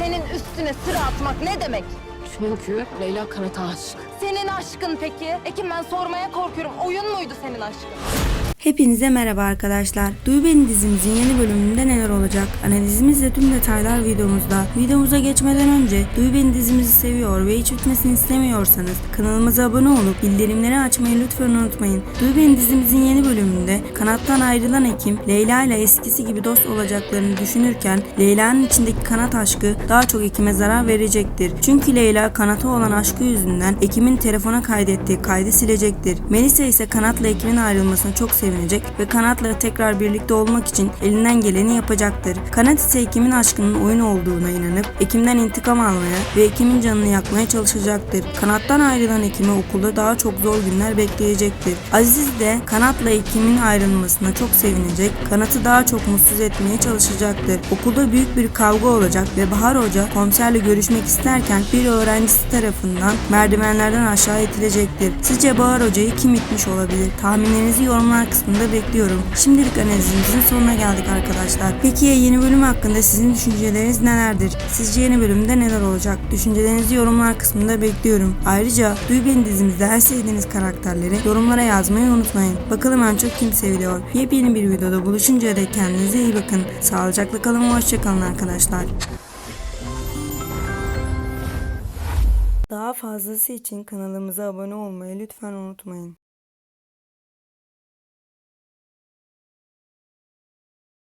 senin üstüne sıra atmak ne demek? Çünkü Leyla kanata aşık. Senin aşkın peki? Ekim ben sormaya korkuyorum. Oyun muydu senin aşkın? Hepinize merhaba arkadaşlar. Duy Beni dizimizin yeni bölümünde neler olacak? Analizimizle tüm detaylar videomuzda. Videomuza geçmeden önce Duy Beni dizimizi seviyor ve hiç bitmesini istemiyorsanız kanalımıza abone olup bildirimleri açmayı lütfen unutmayın. Duy Beni dizimizin yeni bölümünde kanattan ayrılan Ekim Leyla ile eskisi gibi dost olacaklarını düşünürken Leyla'nın içindeki kanat aşkı daha çok Ekim'e zarar verecektir. Çünkü Leyla kanata olan aşkı yüzünden Ekim'in telefona kaydettiği kaydı silecektir. Melisa ise kanatla Ekim'in ayrılmasına çok sevinecek ve kanatla tekrar birlikte olmak için elinden geleni yapacaktır. Kanat ise Ekim'in aşkının oyun olduğuna inanıp Ekim'den intikam almaya ve Ekim'in canını yakmaya çalışacaktır. Kanattan ayrılan Ekim'i okulda daha çok zor günler bekleyecektir. Aziz de kanatla Ekim'in ayrılmasına çok sevinecek, kanatı daha çok mutsuz etmeye çalışacaktır. Okulda büyük bir kavga olacak ve Bahar Hoca komiserle görüşmek isterken bir öğrencisi tarafından merdivenlerden aşağı itilecektir. Sizce Bahar Hoca'yı kim itmiş olabilir? Tahminlerinizi yorumlar kısmında bekliyorum. Şimdilik analizimizin sonuna geldik arkadaşlar. Peki ya yeni bölüm hakkında sizin düşünceleriniz nelerdir? Sizce yeni bölümde neler olacak? Düşüncelerinizi yorumlar kısmında bekliyorum. Ayrıca Duy Beni dizimizde her sevdiğiniz karakterleri yorumlara yazmayı unutmayın. Bakalım en çok kim seviliyor? Yepyeni bir videoda buluşuncaya dek kendinize iyi bakın. Sağlıcakla kalın ve hoşçakalın arkadaşlar. Daha fazlası için kanalımıza abone olmayı lütfen unutmayın.